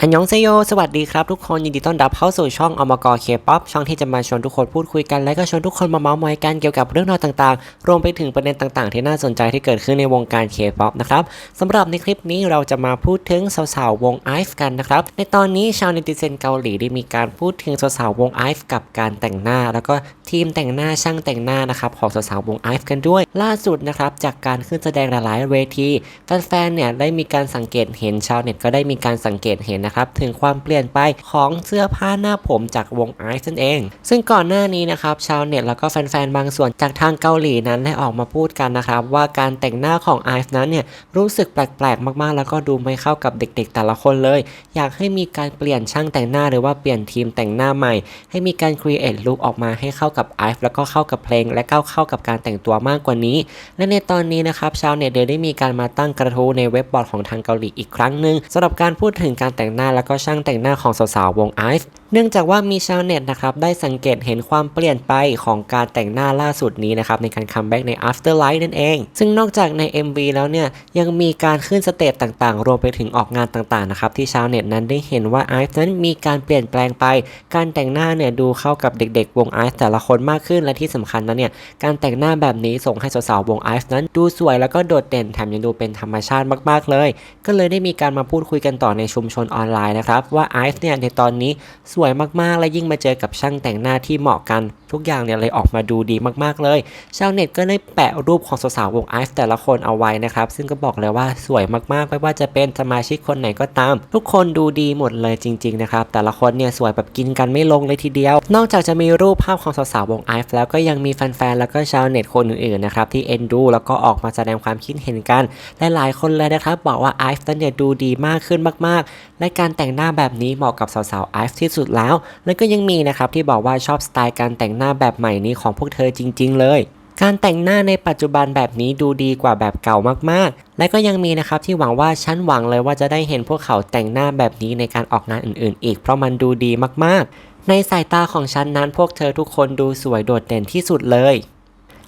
อันยองเซโย สวัสดีครับทุกคน ยินดีต้อนรับเข้าสู่ช่องอมกเคป๊อปช่องที่จะมาชวนทุกคนพูดคุยกัน และก็ชวนทุกคนมาเมาส์มอยกันเกี่ยวกับเรื่องราวต่างๆ รวมไปถึงประเด็นต่างๆ ที่น่าสนใจที่เกิดขึ้นในวงการเคป๊อปนะครับสำหรับในคลิปนี้เราจะมาพูดถึงสาวๆวงไอฟ์กันนะครับ ในตอนนี้ชาวเนติเซนเกาหลีได้มีการพูดถึงสาวๆวงไอฟ์กับการแต่งหน้า แล้วก็ทีมแต่งหน้าช่างแต่งหน้านะครับของสาวๆวงไอฟ์กันด้วย ล่าสุดนะครับจากการขึ้นแสดงหลายๆเวทีแฟนๆเนี่ยได้มีการสังเกตเห็นชาวเน็ตก็ได้มีการสังเกตเห็นนะครับถึงความเปลี่ยนไปของเสื้อผ้าหน้าผมจากวงไอซ์นั่นเอง ซึ่งก่อนหน้านี้นะครับชาวเน็ตแล้วก็แฟนๆบางส่วนจากทางเกาหลีนั้นได้ออกมาพูดกันนะครับว่าการแต่งหน้าของไอซ์นั้นเนี่ยรู้สึกแปลกๆ มากๆ แล้วก็ดูไม่เข้ากับเด็กๆ แต่ละคนเลย อยากให้มีการเปลี่ยนช่างแต่งหน้าหรือว่าเปลี่ยนทีมแต่งหน้าใหม่ ให้มีการครีเอทลุคออกมาให้เข้ากับไอซ์แล้วก็เข้ากับเพลง และเข้าเข้ากับการแต่งตัวมากกว่านี้ และในตอนนี้นะครับชาวเน็ตเดได้มีการมาตั้งกระทู้ในเว็บบอร์ดของทางเกาหลีอีกครั้งหนึ่งสำหรับการพูดถึงการแต่งหน้าแล้วก็ช่างแต่งหน้าของสาวๆวงไอซ์เนื่องจากว่ามีชาวเน็ตนะครับได้สังเกตเห็นความเปลี่ยนไปของการแต่งหน้าล่าสุดนี้นะครับในการคัมแบ็กใน Afterlife นั่นเอง ซึ่งนอกจากใน MV แล้วเนี่ยยังมีการขึ้นสเตจต่างๆ รวมไปถึงออกงานต่างๆนะครับที่ชาวเน็ตนั้นได้เห็นว่าไอซ์นั้นมีการเปลี่ยนแปลงไป การแต่งหน้าเนี่ยดูเข้ากับเด็กๆ วงไอซ์แต่ละคนมากขึ้นและที่สำคัญนะเนี่ยการแต่งหน้าแบบนี้ส่งให้สาวๆวงไอซ์นั้น ดูสวยแล้วก็โดดเด่นแถมยังดูเป็นธรรมชาติมากๆเลย ก็เลยได้มีการมาพูดคุยกันต่อในชุมชนออนไลน์นะครับว่าไอซ์เนี่ยในตอนนี้สวยมากๆ และยิ่งมาเจอกับช่างแต่งหน้าที่เหมาะกันทุกอย่างเนี่ยเลยออกมาดูดีมากๆเลย ชาวเน็ตก็ได้แปะรูปของสาวๆวงไอซ์แต่ละคนเอาไว้นะครับ ซึ่งก็บอกเลยว่าสวยมากๆ ไม่ว่าจะเป็นสมาชิกคนไหนก็ตาม ทุกคนดูดีหมดเลยจริง ๆ นะครับ แต่ละคนเนี่ยสวยแบบกินกันไม่ลงเลยทีเดียว นอกจากจะมีรูปภาพของสาวๆวงไอซ์แล้วก็ยังมีแฟนๆแล้วก็ชาวเน็ตคนอื่นๆนะครับที่เอ็นดูแล้วก็ออกมาแสดงความคิดเห็นกันและหลายคนเลยนะครับบอกว่าไอซ์นั้นเนี่ยดูดีมากขึ้นมากๆ และการแต่งหน้าแบบนี้เหมาะกับสาวๆไอซ์ที่สุดแล้ว แล้วก็ยังมีนะครับที่บอกว่าชอบสไตล์การแต่งหน้าแบบใหม่นี้ของพวกเธอจริง ๆ เลย การแต่งหน้าในปัจจุบันแบบนี้ดูดีกว่าแบบเก่ามากๆ และก็ยังมีนะครับที่หวังว่าฉันหวังเลยว่าจะได้เห็นพวกเขาแต่งหน้าแบบนี้ในการออกงานอื่นๆ อีกเพราะมันดูดีมากๆ ในสายตาของฉันนั้นพวกเธอทุกคนดูสวยโดดเด่นที่สุดเลย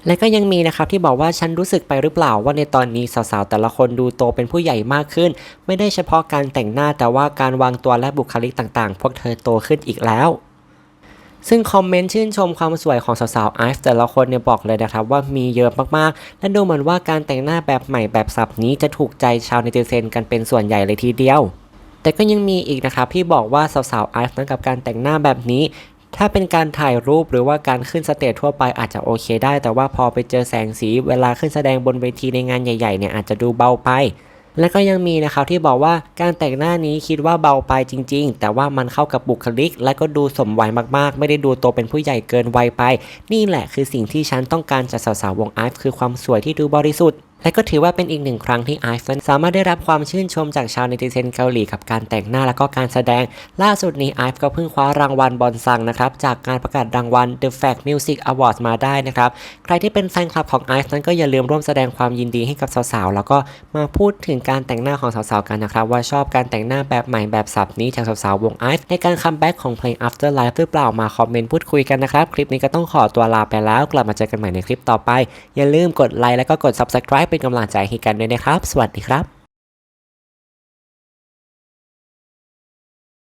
และก็ยังมีนะครับที่บอกว่าฉันรู้สึกไปหรือเปล่าว่าในตอนนี้สาวๆ แต่ละคนดูโตเป็นผู้ใหญ่มากขึ้น ไม่ได้เฉพาะการแต่งหน้าแต่ว่าการวางตัวและบุคลิกต่างๆ พวกเธอโตขึ้นอีกแล้ว ซึ่งคอมเมนต์ชื่นชมความสวยของสาวๆไอฟ์แต่ละคนเนี่ยบอกเลยนะครับว่ามีเยอะมากๆ และดูเหมือนว่าการแต่งหน้าแบบใหม่แบบสับนี้จะถูกใจชาวเนติเซนกันเป็นส่วนใหญ่เลยทีเดียว แต่ก็ยังมีอีกนะครับที่บอกว่าสาวๆไอฟ์นั้นกับการแต่งหน้าแบบนี้ ถ้าเป็นการถ่ายรูปหรือว่าการขึ้นสเตจทั่วไปอาจจะโอเคได้ แต่ว่าพอไปเจอแสงสีเวลาขึ้นแสดงบนเวทีในงานใหญ่ๆเนี่ยอาจจะดูเบาไป และก็ยังมีนะครับที่บอกว่าการแต่งหน้านี้คิดว่าเบาไปจริง ๆ แต่ว่ามันเข้ากับบุคลิก และก็ดูสมวัยมากๆ ไม่ได้ดูโตเป็นผู้ใหญ่เกินวัยไป นี่แหละคือสิ่งที่ฉันต้องการจากสาวๆวงไอฟ์คือความสวยที่ดูบริสุทธิ์ และก็ถือว่าเป็นอีกหนึ่งครั้งที่ไอฟ์นั้นสามารถได้รับความชื่นชมจากชาวเนติเซนเกาหลีกับการแต่งหน้าและก็การแสดง ล่าสุดนี้ไอฟ์ก็เพิ่งคว้ารางวัลบอลซังนะครับจากการประกาศรางวัล The Fact Music Awards มาได้นะครับใครที่เป็นแฟนคลับของไอซ์นั้นก็อย่าลืมร่วมแสดงความยินดีให้กับสาวๆแล้วก็มาพูดถึงการแต่งหน้าของสาวๆกันนะครับว่าชอบการแต่งหน้าแบบใหม่แบบสับนี้จากสาวๆวงไอซ์ในการคัมแบ็กของเพลง Afterlife หรือเปล่ามาคอมเมนต์พูดคุยกันนะครับคลิปนี้ก็ต้องขอตัวลาไปแล้ว กลับมาเจอกันใหม่ในคลิปต่อไป อย่าลืมกดไลค์แล้วก็กด Subscribe เป็นกำลังใจให้กันด้วยนะครับ สวัสดีครับ